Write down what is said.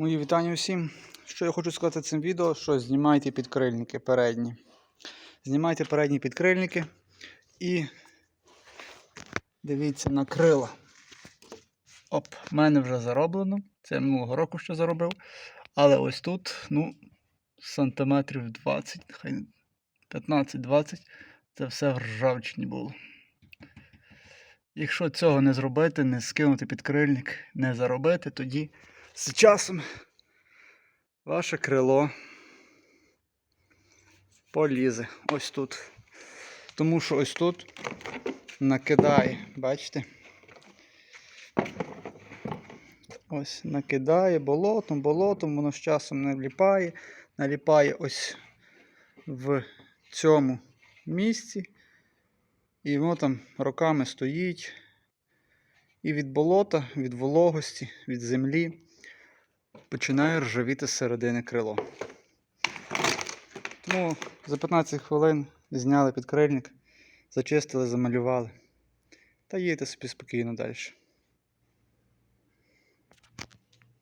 Мої вітання всім. Що я хочу сказати цим відео, що знімайте підкрильники передні. Знімайте передні підкрильники і дивіться на крила. Оп, в мене вже зароблено. Це я минулого року ще заробив. Але ось тут, ну, сантиметрів 20, хай 15-20, це все в ржавчині було. Якщо цього не зробити, не скинути підкрильник, не заробити, тоді з часом ваше крило полізе ось тут. Тому що ось тут накидає, бачите? Ось накидає болотом, болотом, воно з часом наліпає, наліпає ось в цьому місці. І воно там роками стоїть. І від болота, від вологості, від землі починає ржавіти середини крило. Тому за 15 хвилин зняли підкрильник, зачистили, замалювали. Та їдете собі спокійно далі.